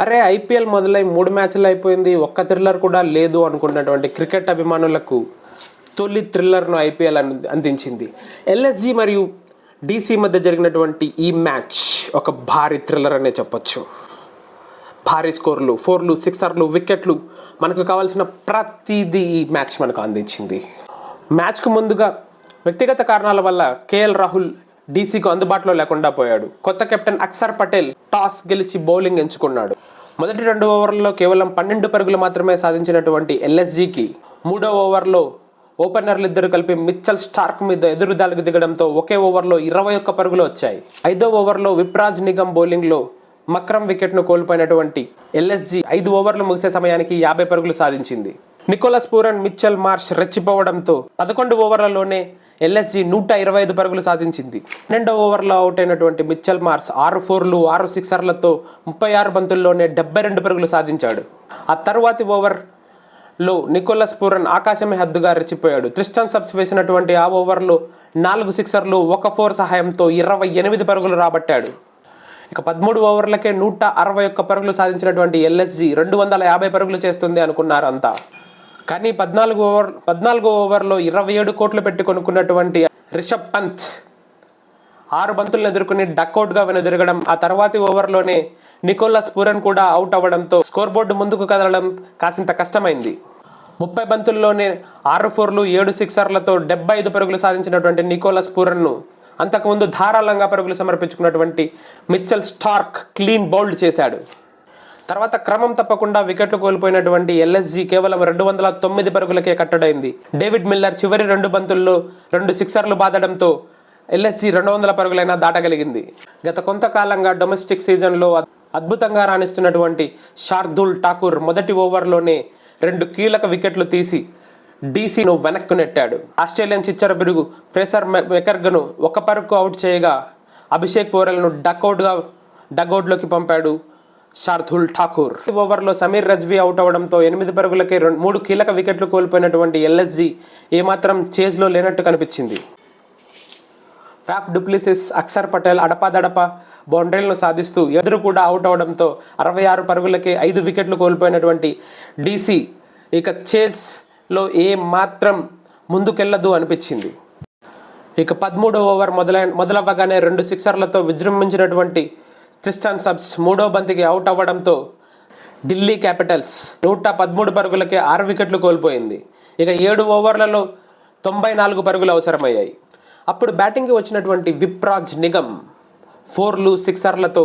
అరే ఐపీఎల్ మొదలై మూడు మ్యాచ్లు అయిపోయింది. ఒక్క థ్రిల్లర్ కూడా లేదు అనుకున్నటువంటి క్రికెట్ అభిమానులకు తొలి థ్రిల్లర్ను ఐపీఎల్ అంది- అందించింది. ఎల్ఎస్జి మరియు డీసీ మధ్య జరిగినటువంటి ఈ మ్యాచ్ ఒక భారీ థ్రిల్లర్ అనే చెప్పొచ్చు. భారీ స్కోర్లు ఫోర్లు సిక్సర్లు వికెట్లు మనకు కావాల్సిన ప్రతిదీ ఈ మ్యాచ్ మనకు అందించింది. మ్యాచ్కు ముందుగా వ్యక్తిగత కారణాల వల్ల కేఎల్ రాహుల్ డీసీకు అందుబాటులో లేకుండా పోయాడు. కొత్త కెప్టెన్ అక్షర్ పటేల్ టాస్ గెలిచి బౌలింగ్ ఎంచుకున్నాడు. మొదటి రెండు ఓవర్లలో కేవలం పన్నెండు పరుగులు మాత్రమే సాధించినటువంటి ఎల్ఎస్జీకి మూడో ఓవర్లో ఓపెనర్లు ఇద్దరు కలిపి మిచ్చల్ స్టార్క్ మీద ఎదురుదాలకు దిగడంతో ఒకే ఓవర్లో ఇరవై ఒక్క పరుగులు వచ్చాయి. ఐదో ఓవర్లో విప్రాజ్ నిగమ్ బౌలింగ్లో మక్రమ్ వికెట్ను కోల్పోయినటువంటి ఎల్ఎస్జి ఐదు ఓవర్లు ముగిసే సమయానికి యాభై పరుగులు సాధించింది. నికోలస్ పూరన్ మిచ్చల్ మార్ష్ రెచ్చిపోవడంతో పదకొండు ఓవర్లలోనే ఎల్ఎస్జి నూట ఇరవై ఐదు పరుగులు సాధించింది. రెండో ఓవర్లో అవుట్ అయినటువంటి మిచ్చల్ మార్స్ ఆరు ఫోర్లు ఆరు సిక్సర్లతో ముప్పై ఆరు బంతుల్లోనే డెబ్బై రెండు పరుగులు సాధించాడు. ఆ తర్వాతి ఓవర్లో నికోలస్ పూరన్ ఆకాశమే హద్దుగా రెచ్చిపోయాడు. త్రిస్టన్ సబ్స్ వేసినటువంటి ఆ ఓవర్లో నాలుగు సిక్సర్లు ఒక ఫోర్ సహాయంతో ఇరవై ఎనిమిది పరుగులు రాబట్టాడు. ఇక పదమూడు ఓవర్లకే నూట అరవై ఒక్క పరుగులు సాధించినటువంటి ఎల్ఎస్జి రెండు వందల యాభై పరుగులు చేస్తుంది అనుకున్నారు అంతా కానీ పద్నాలుగు ఓవర్ పద్నాలుగు ఓవర్లో ఇరవై ఏడు కోట్లు పెట్టి కొనుక్కున్నటువంటి రిషబ్ పంత్ ఆరు బంతులను ఎదుర్కొని డక్అవుట్గా వెనుదిరగడం ఆ తర్వాతి ఓవర్లోనే నికోలస్ పూరన్ కూడా అవుట్ అవ్వడంతో స్కోర్ బోర్డు ముందుకు కదలడం కాసింత కష్టమైంది. ముప్పై బంతుల్లోనే ఆరు ఫోర్లు ఏడు సిక్సర్లతో డెబ్బై ఐదు పరుగులు సాధించినటువంటి నికోలస్ పూరన్ను అంతకుముందు ధారాళంగా పరుగులు సమర్పించుకున్నటువంటి మిచ్చల్ స్టార్క్ క్లీన్ బౌల్డ్ చేశాడు. తర్వాత క్రమం తప్పకుండా వికెట్లు కోల్పోయినటువంటి ఎల్ఎస్జి కేవలం రెండు వందల తొమ్మిది పరుగులకే కట్టడైంది. డేవిడ్ మిల్లర్ చివరి రెండు బంతుల్లో రెండు సిక్సర్లు బాదడంతో ఎల్ఎస్జి రెండు వందల పరుగులైనా దాటగలిగింది. గత కొంతకాలంగా డొమెస్టిక్ సీజన్లో అద్భుతంగా రాణిస్తున్నటువంటి షార్దుల్ ఠాకూర్ మొదటి ఓవర్లోనే రెండు కీలక వికెట్లు తీసి డీసీను వెనక్కు నెట్టాడు. ఆస్ట్రేలియన్ చిచ్చర బిరుగు ఫ్రెసర్ మె- మెకర్గను ఒక పరుగు అవుట్ చేయగా అభిషేక్ పోరెల్ను డక్అవుట్గా డగ్అవుట్లోకి పంపాడు శార్దుల్ ఠాకూర్. ఓవర్లో సమీర్ రజ్వీ అవుట్ అవడంతో ఎనిమిది పరుగులకే రెండు మూడు కీలక వికెట్లు కోల్పోయినటువంటి ఎల్ఎస్జి ఏమాత్రం చేజ్లో లేనట్టు కనిపించింది. Faf du Plessis Akshar Patel అడపాదడప బౌండరీలను సాధిస్తూ ఎదురు కూడా అవుట్ అవడంతో అరవై ఆరు పరుగులకే ఐదు వికెట్లు కోల్పోయినటువంటి డీసీ ఇక చేస్లో ఏ మాత్రం ముందుకెళ్ళదు అనిపించింది. ఇక పదమూడో ఓవర్ మొదలై మొదలవ్వగానే రెండు సిక్సర్లతో విజృంభించినటువంటి క్రిస్టన్ సబ్స్ మూడో బంతికి అవుట్ అవ్వడంతో ఢిల్లీ క్యాపిటల్స్ నూట పదమూడు పరుగులకే ఆరు వికెట్లు కోల్పోయింది. ఇక ఏడు ఓవర్లలో తొంభై నాలుగు పరుగులు అవసరమయ్యాయి. అప్పుడు బ్యాటింగ్కి వచ్చినటువంటి విప్రాజ్ నిగమ్ ఫోర్లు సిక్సర్లతో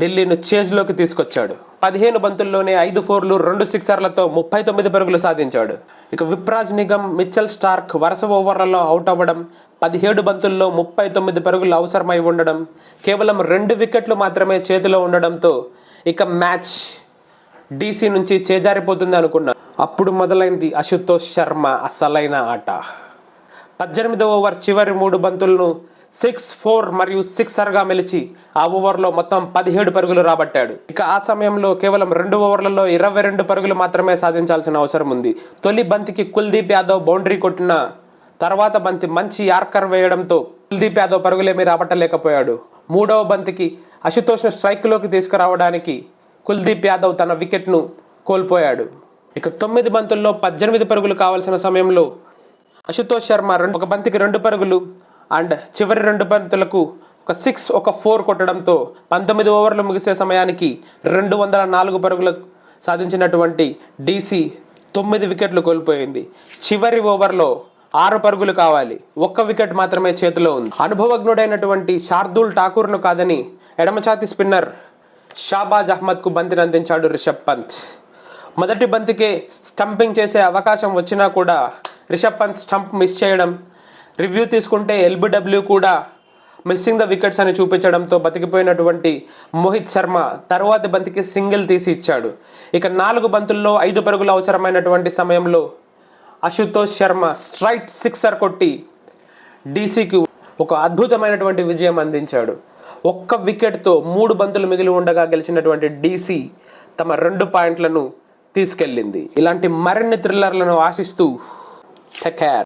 ఢిల్లీను చేజ్లోకి తీసుకొచ్చాడు. పదిహేను బంతుల్లోనే ఐదు ఫోర్లు రెండు సిక్సర్లతో ముప్పై తొమ్మిది పరుగులు సాధించాడు. ఇక విప్రాజ్ నిగమ్ మిచ్చల్ స్టార్క్ వరుస ఓవర్లలో అవుట్ అవ్వడం పదిహేడు బంతుల్లో ముప్పై తొమ్మిది పరుగులు అవసరమై ఉండడం కేవలం రెండు వికెట్లు మాత్రమే చేతిలో ఉండడంతో ఇక మ్యాచ్ డీసీ నుంచి చేజారిపోతుంది అనుకున్నా. అప్పుడు మొదలైంది అశుతోష్ శర్మ అసలైన ఆట. పద్దెనిమిదవ ఓవర్ చివరి మూడు బంతులను సిక్స్ ఫోర్ మరియు సిక్సర్గా మెలిచి ఆ ఓవర్లో మొత్తం పదిహేడు పరుగులు రాబట్టాడు. ఇక ఆ సమయంలో కేవలం రెండు ఓవర్లలో ఇరవై రెండు పరుగులు మాత్రమే సాధించాల్సిన అవసరం ఉంది. తొలి బంతికి కుల్దీప్ యాదవ్ బౌండరీ కొట్టిన తర్వాత బంతి మంచి యార్కర్ వేయడంతో కుల్దీప్ యాదవ్ పరుగులేమీ రాబట్టలేకపోయాడు. మూడవ బంతికి అశుతోష్ను స్ట్రైక్లోకి తీసుకురావడానికి కుల్దీప్ యాదవ్ తన వికెట్ను కోల్పోయాడు. ఇక తొమ్మిది బంతుల్లో పద్దెనిమిది పరుగులు కావాల్సిన సమయంలో అశుతోష్ శర్మ రెండు ఒక బంతికి రెండు పరుగులు అండ్ చివరి రెండు బంతులకు ఒక సిక్స్ ఒక ఫోర్ కొట్టడంతో పంతొమ్మిది ఓవర్లు ముగిసే సమయానికి రెండు వందల నాలుగు పరుగులు సాధించినటువంటి డీసీ తొమ్మిది వికెట్లు కోల్పోయింది. చివరి ఓవర్లో ఆరు పరుగులు కావాలి. ఒక్క వికెట్ మాత్రమే చేతిలో ఉంది. అనుభవజ్ఞుడైనటువంటి శార్దూల్ ఠాకూర్ను కాదని ఎడమచాతి స్పిన్నర్ షాబాజ్ అహ్మద్కు బంతిని అందించాడు రిషబ్ పంత్. మొదటి బంతికే స్టంపింగ్ చేసే అవకాశం వచ్చినా కూడా రిషబ్ పంత్ స్టంప్ మిస్ చేయడం రివ్యూ తీసుకుంటే ఎల్బిడబ్ల్యూ కూడా మిస్సింగ్ ద వికెట్స్ అని చూపించడంతో బతికిపోయినటువంటి మోహిత్ శర్మ తర్వాతి బంతికి సింగిల్ తీసి ఇచ్చాడు. ఇక నాలుగు బంతుల్లో ఐదు పరుగులు అవసరమైనటువంటి సమయంలో అశుతోష్ శర్మ స్ట్రైట్ సిక్సర్ కొట్టి డీసీకి ఒక అద్భుతమైనటువంటి విజయం అందించాడు. ఒక్క వికెట్తో మూడు బంతులు మిగిలి ఉండగా గెలిచినటువంటి డీసీ తమ రెండు పాయింట్లను తీసుకెళ్ళింది. ఇలాంటి మరిన్ని థ్రిల్లర్లను ఆశిస్తూ టెక్ కేర్.